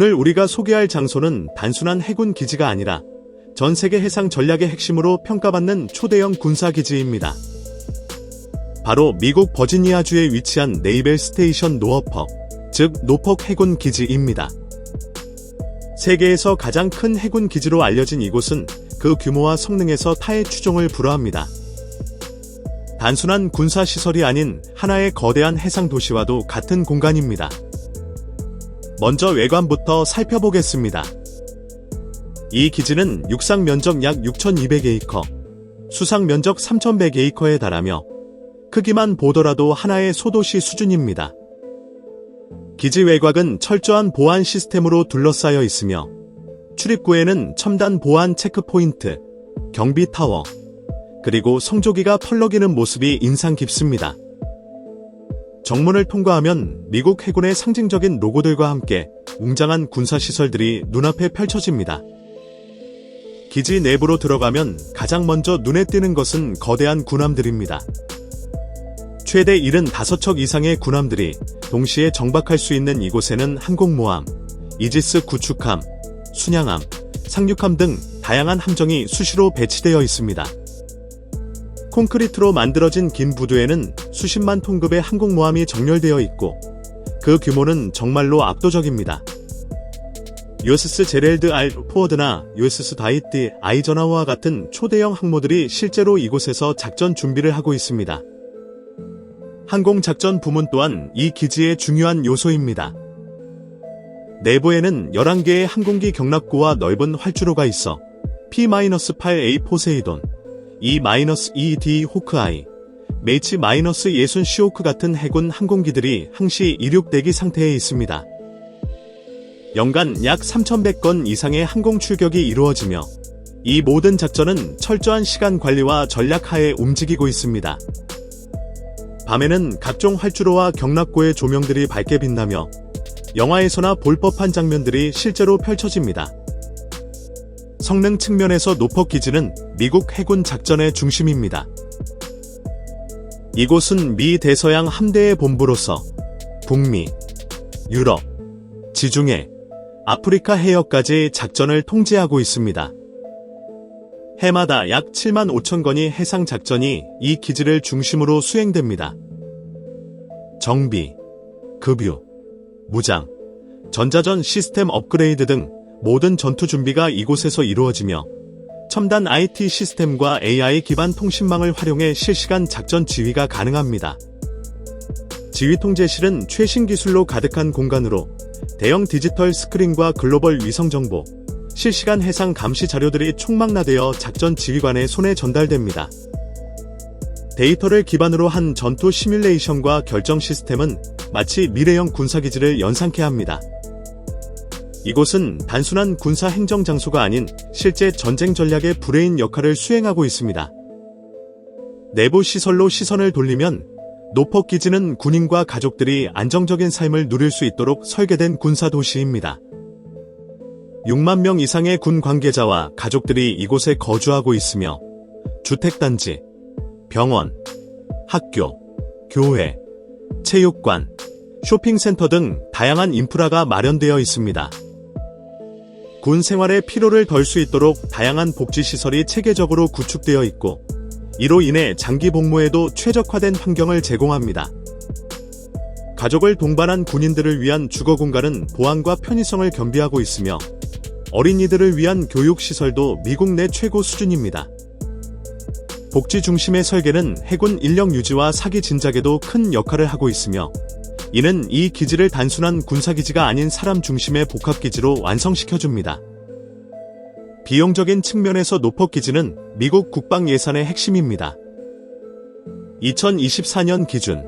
오늘 우리가 소개할 장소는 단순한 해군 기지가 아니라 전 세계 해상 전략의 핵심으로 평가받는 초대형 군사 기지입니다. 바로 미국 버지니아주에 위치한 네이벨 스테이션 노어퍽, 즉 노퍽 해군 기지입니다. 세계에서 가장 큰 해군 기지로 알려진 이곳은 그 규모와 성능에서 타의 추종을 불허합니다. 단순한 군사 시설이 아닌 하나의 거대한 해상 도시와도 같은 공간입니다. 먼저 외관부터 살펴보겠습니다. 이 기지는 육상 면적 약 6,200에이커, 수상 면적 3,100에이커에 달하며 크기만 보더라도 하나의 소도시 수준입니다. 기지 외곽은 철저한 보안 시스템으로 둘러싸여 있으며 출입구에는 첨단 보안 체크포인트, 경비 타워, 그리고 성조기가 펄럭이는 모습이 인상 깊습니다. 정문을 통과하면 미국 해군의 상징적인 로고들과 함께 웅장한 군사시설들이 눈앞에 펼쳐집니다. 기지 내부로 들어가면 가장 먼저 눈에 띄는 것은 거대한 군함들입니다. 최대 75척 이상의 군함들이 동시에 정박할 수 있는 이곳에는 항공모함, 이지스 구축함, 순양함, 상륙함 등 다양한 함정이 수시로 배치되어 있습니다. 콘크리트로 만들어진 긴 부두에는 수십만 톤급의 항공모함이 정렬되어 있고 그 규모는 정말로 압도적입니다. USS 제렐드 알 포워드나 USS 다이티 아이저나와 같은 초대형 항모들이 실제로 이곳에서 작전 준비를 하고 있습니다. 항공작전 부문 또한 이 기지의 중요한 요소입니다. 내부에는 11개의 항공기 경납고와 넓은 활주로가 있어 P-8A 포세이돈, E-2D 호크아이, 메이치-60 시오크 같은 해군 항공기들이 항시 이륙 대기 상태에 있습니다. 연간 약 3,100건 이상의 항공 출격이 이루어지며 이 모든 작전은 철저한 시간 관리와 전략 하에 움직이고 있습니다. 밤에는 각종 활주로와 경납고의 조명들이 밝게 빛나며 영화에서나 볼 법한 장면들이 실제로 펼쳐집니다. 성능 측면에서 기지는 미국 해군 작전의 중심입니다. 이곳은 미 대서양 함대의 본부로서 북미, 유럽, 지중해, 아프리카 해역까지 작전을 통제하고 있습니다. 해마다 약 7만 5천 건의 해상 작전이 이 기지를 중심으로 수행됩니다. 정비, 급유, 무장, 전자전 시스템 업그레이드 등 모든 전투 준비가 이곳에서 이루어지며 첨단 IT 시스템과 AI 기반 통신망을 활용해 실시간 작전 지휘가 가능합니다. 지휘 통제실은 최신 기술로 가득한 공간으로 대형 디지털 스크린과 글로벌 위성 정보, 실시간 해상 감시 자료들이 총망라되어 작전 지휘관의 손에 전달됩니다. 데이터를 기반으로 한 전투 시뮬레이션과 결정 시스템은 마치 미래형 군사기지를 연상케 합니다. 이곳은 단순한 군사 행정 장소가 아닌 실제 전쟁 전략의 브레인 역할을 수행하고 있습니다. 내부 시설로 시선을 돌리면 노퍽 기지는 군인과 가족들이 안정적인 삶을 누릴 수 있도록 설계된 군사 도시입니다. 6만 명 이상의 군 관계자와 가족들이 이곳에 거주하고 있으며 주택단지, 병원, 학교, 교회, 체육관, 쇼핑센터 등 다양한 인프라가 마련되어 있습니다. 군 생활의 피로를 덜 수 있도록 다양한 복지시설이 체계적으로 구축되어 있고 이로 인해 장기 복무에도 최적화된 환경을 제공합니다. 가족을 동반한 군인들을 위한 주거 공간은 보안과 편의성을 겸비하고 있으며 어린이들을 위한 교육시설도 미국 내 최고 수준입니다. 복지 중심의 설계는 해군 인력 유지와 사기 진작에도 큰 역할을 하고 있으며 이는 이 기지를 단순한 군사기지가 아닌 사람 중심의 복합기지로 완성시켜줍니다. 비용적인 측면에서 노퍽 기지는 미국 국방 예산의 핵심입니다. 2024년 기준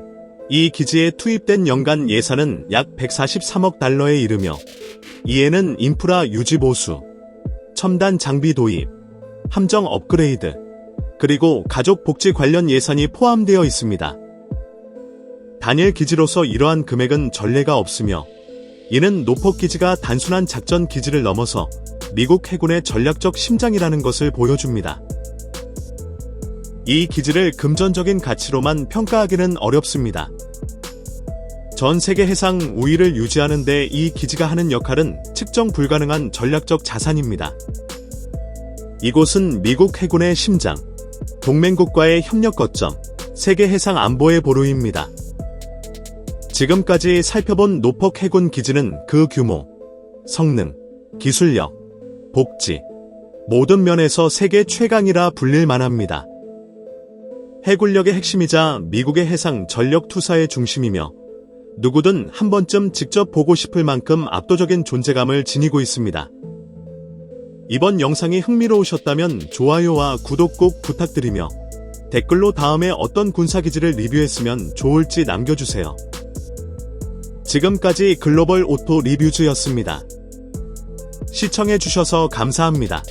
이 기지에 투입된 연간 예산은 약 143억 달러에 이르며 이에는 인프라 유지 보수, 첨단 장비 도입, 함정 업그레이드, 그리고 가족 복지 관련 예산이 포함되어 있습니다. 단일 기지로서 이러한 금액은 전례가 없으며 이는 노폭 기지가 단순한 작전 기지를 넘어서 미국 해군의 전략적 심장이라는 것을 보여줍니다. 이 기지를 금전적인 가치로만 평가하기는 어렵습니다. 전 세계 해상 우위를 유지하는데 이 기지가 하는 역할은 측정 불가능한 전략적 자산입니다. 이곳은 미국 해군의 심장, 동맹국과의 협력 거점, 세계 해상 안보의 보루입니다. 지금까지 살펴본 노폭 해군 기지는 그 규모, 성능, 기술력, 복지, 모든 면에서 세계 최강이라 불릴 만합니다. 해군력의 핵심이자 미국의 해상 전력 투사의 중심이며 누구든 한 번쯤 직접 보고 싶을 만큼 압도적인 존재감을 지니고 있습니다. 이번 영상이 흥미로우셨다면 좋아요와 구독 꼭 부탁드리며 댓글로 다음에 어떤 군사기지를 리뷰했으면 좋을지 남겨주세요. 지금까지 글로벌 오토 리뷰즈였습니다. 시청해주셔서 감사합니다.